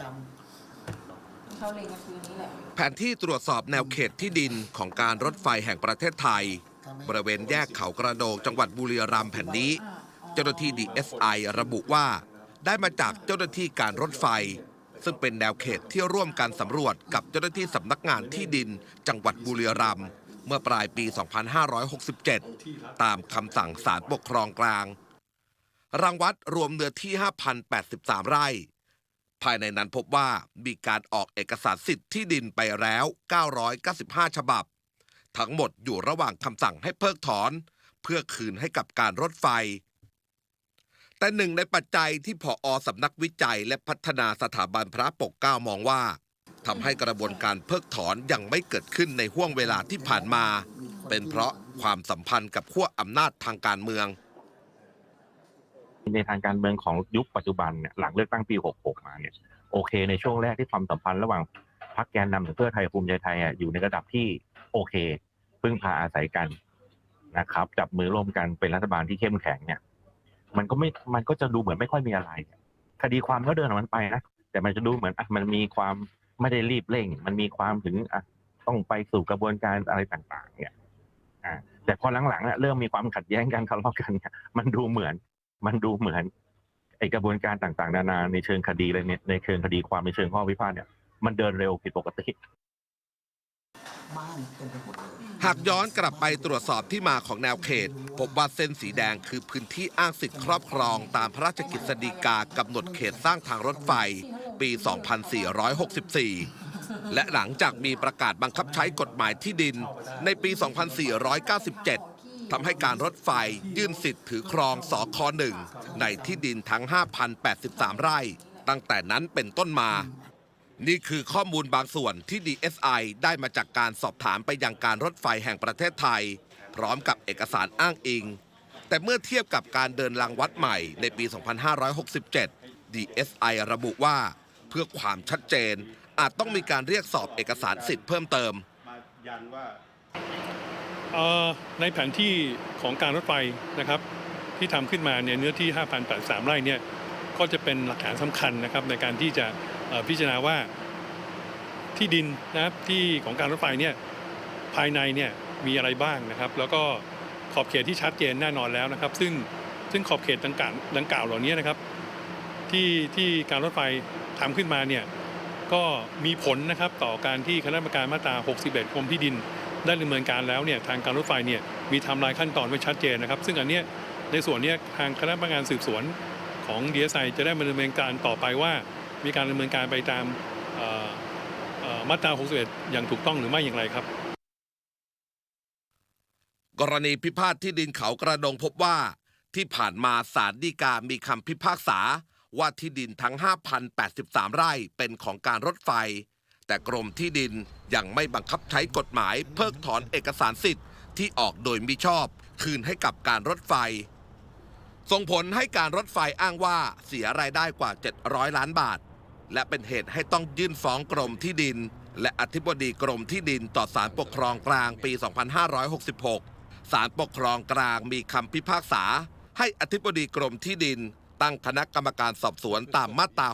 จเขาเล็งกันคือนี้แหละ แผนที่ตรวจสอบแนวเขตที่ดินของการรถไฟแห่งประเทศไทยำถ้าไม่บริเวณแยกเขากระโดงจังหวัดบุรีรัมย์แผ่นนี้ เจ้าหน้าที่ DSI ระบุว่า ได้มาจากเจ้าหน้าที่การรถไฟ ซึ่งเป็นแนวเขตที่ร่วมกันสำรวจกับเจ้าหน้าที่สำนักงานที่ดิน จังหวัดบุรีรัมย์เมื่อปลายปี 2567 ตามคำสั่งศาลปกครองกลาง รังวัดรวมเนื้อที่ 5,083 ไร่ ภายในนั้นพบว่ามีการออกเอกสารสิทธิ์ที่ดินไปแล้ว 995 ฉบับ ทั้งหมดอยู่ระหว่างคำสั่งให้เพิกถอน เพื่อคืนให้กับการรถไฟ แต่หนึ่งในปัจจัยที่ผออสำนักวิจัยและพัฒนาสถาบันพระปกเกล้ามองว่าทำให้กระบวนการเพิกถอนยังไม่เกิดขึ้นในห่วงเวลาที่ผ่านมา เป็นเพราะความสัมพันธ์กับขั้วอำนาจทางการเมือง ในทางการเมืองของยุคปัจจุบันเนี่ยหลังเลือกตั้งปี 66 มาเนี่ยโอเค ในช่วงแรกที่ความสัมพันธ์ระหว่างพรรคแกนนำอย่างเพื่อไทยภูมิใจไทยอะอยู่ในระดับที่โอเค พึ่งพาอาศัยกันนะครับ จับมือร่วมกันเป็นรัฐบาลที่เข้มแข็งเนี่ย มันก็ไม่มันก็จะดูเหมือนไม่ค่อยมีอะไร คดีความก็เดินของมันไปนะแต่มันจะดูเหมือนอะมันมีความไม่ได้รีบเร่ง มันมีความถึงอะต้องไปสู่กระบวนการอะไรต่าง ๆ เนี่ย อ่า แต่พอหลังๆอะเริ่มมีความขัดแย้งกันทะเลาะกันเนี่ยมันดูเหมือน มันดูเหมือนไอกระบวนการต่างๆ นานาในเชิงคดีเลยเนี่ยในเชิงคดีความในเชิงข้อพิพาทเนี่ยมันเดินเร็วผิดปกติหมดเลยหากย้อนกลับไปตรวจสอบที่มาของแนวเขต พบว่าเส้นสีแดงคือพื้นที่อ้างสิทธิครอบครอง ตามพระราชกฤษฎีกากำหนดเขตสร้างทางรถไฟ ปี 2464 และหลังจากมีประกาศบังคับใช้กฎหมายที่ดินในปี 2497 ทำให้การรถไฟยื่นสิทธิ์ถือครองสคหนึ่งในที่ดินทั้ง 5,083 ไร่ ตั้งแต่นั้นเป็นต้นมา นี่คือข้อมูลบางส่วนที่ DSI ได้มาจากการสอบถามไปยังการรถไฟแห่งประเทศไทย พร้อมกับเอกสารอ้างอิง แต่เมื่อเทียบกับการเดินรางวัดใหม่ในปี 2567 DSI ระบุว่า เพื่อความชัดเจนอาจต้องมีการเรียกสอบเอกสารสิทธิ์เพิ่มเติม ในแผนที่ของการรถไฟนะครับที่ทำขึ้นมาเนี่ยเนื้อที่ 5,083 ไร่เนี่ยก็จะเป็นหลักฐานสำคัญนะครับในการที่จะพิจารณาว่าที่ดินนะครับที่ของการรถไฟเนี่ยภายในเนี่ยมีอะไรบ้างนะครับ แล้วก็ขอบเขตที่ชัดเจนแน่นอนแล้วนะครับ ซึ่งซึ่งขอบเขตดังกล่าวดังกล่าวเหล่านี้นะครับ ที่ที่การรถไฟทำขึ้นมาเนี่ยก็มีผลนะครับต่อการที่คณะกรรมการมาตรา 61กรมที่ดิน ได้ดำเนินการแล้วเนี่ยทางการรถไฟเนี่ยมีไทำลายขั้นตอนไว้ชัดเจนนะครับ ซึ่งอันเนี้ยในส่วนเนี้ยทางคณะพนักงานสืบสวนของ DSI จะได้มาดำเนินการต่อไปว่า มีการดำเนินการไปตามเอ่อเอ่อมาตรา 61 อย่างถูกต้องหรือไม่อย่างไรครับ กรณีพิพาทที่ดินเขากระดงพบว่า ที่ผ่านมาศาลฎีกามีคำพิพากษา ว่าที่ดินทั้ง 5,083 ไร่เป็นของการรถไฟ แต่กรมที่ดินยังไม่บังคับใช้กฎหมายเพิกถอนเอกสารสิทธิ์ที่ออกโดยมิชอบ คืนให้กับการรถไฟ ส่งผลให้การรถไฟอ้างว่าเสียรายได้กว่า 700 ล้านบาท และเป็นเหตุให้ต้องยื่นฟ้องกรมที่ดิน และอธิบดีกรมที่ดินต่อศาลปกครองกลางปี 2566 ศาลปกครองกลางมีคำพิพากษา ให้อธิบดีกรมที่ดิน ตั้งคณะกรรมการสอบสวนตามมาตรา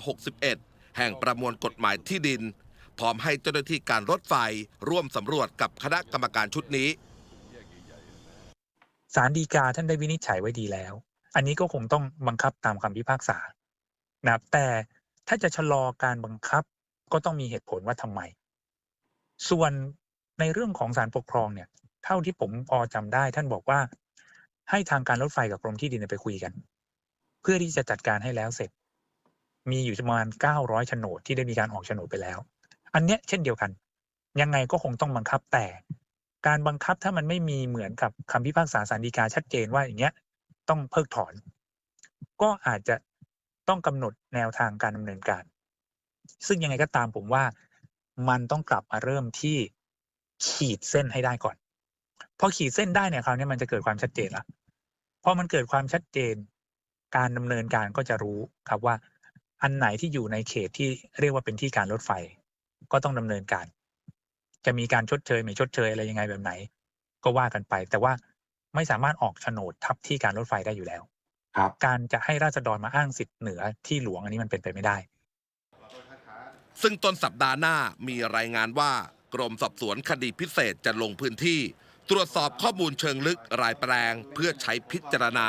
61 แห่งประมวลกฎหมายที่ดิน พร้อมให้เจ้าหน้าที่การรถไฟร่วมสำรวจกับคณะกรรมการชุดนี้ศาลฎีกาท่านได้วินิจฉัยไว้ดีแล้ว อันนี้ก็คงต้องบังคับตามคำพิพากษานะครับแต่ถ้าจะชะลอการบังคับก็ต้องมีเหตุผลว่าทำไม ส่วนในเรื่องของศาลปกครองเนี่ย เท่าที่ผมพอจำได้ ท่านบอกว่า ให้ทางการรถไฟกับกรมที่ดินไปคุยกัน เพื่อที่จะจัดการให้แล้วเสร็จ มีอยู่ประมาณ900โฉนดที่ได้มีการออกโฉนดไปแล้ว อันเนี้ยเช่นเดียวกัน ยังไงก็คงต้องบังคับแต่ การบังคับถ้ามันไม่มีเหมือนกับคำพิพากษาสารดีกาชัดเจนว่าอย่างเงี้ยต้องเพิกถอน ก็อาจจะต้องกำหนดแนวทางการดำเนินการ ซึ่งยังไงก็ตามผมว่ามันต้องกลับมาเริ่มที่ขีดเส้นให้ได้ก่อน พอขีดเส้นได้เนี่ยคราวนี้มันจะเกิดความชัดเจนละพอมันเกิดความชัดเจน การดำเนินการก็จะรู้ครับว่า อันไหนที่อยู่ในเขตที่เรียกว่าเป็นที่การรถไฟ ก็ต้องดำเนินการ จะมีการชดเชย ไม่ชดเชยอะไรยังไงแบบไหน ก็ว่ากันไป แต่ว่าไม่สามารถออกโฉนดทับที่การรถไฟได้อยู่แล้ว ครับ การจะให้ราษฎรมาอ้างสิทธิ์เหนือที่หลวงอันนี้มันเป็นไปไม่ได้ ซึ่งต้นสัปดาห์หน้ามีรายงานว่ากรมสอบสวนคดีพิเศษจะลงพื้นที่ ตรวจสอบข้อมูลเชิงลึกรายแปลง เพื่อใช้พิจารณา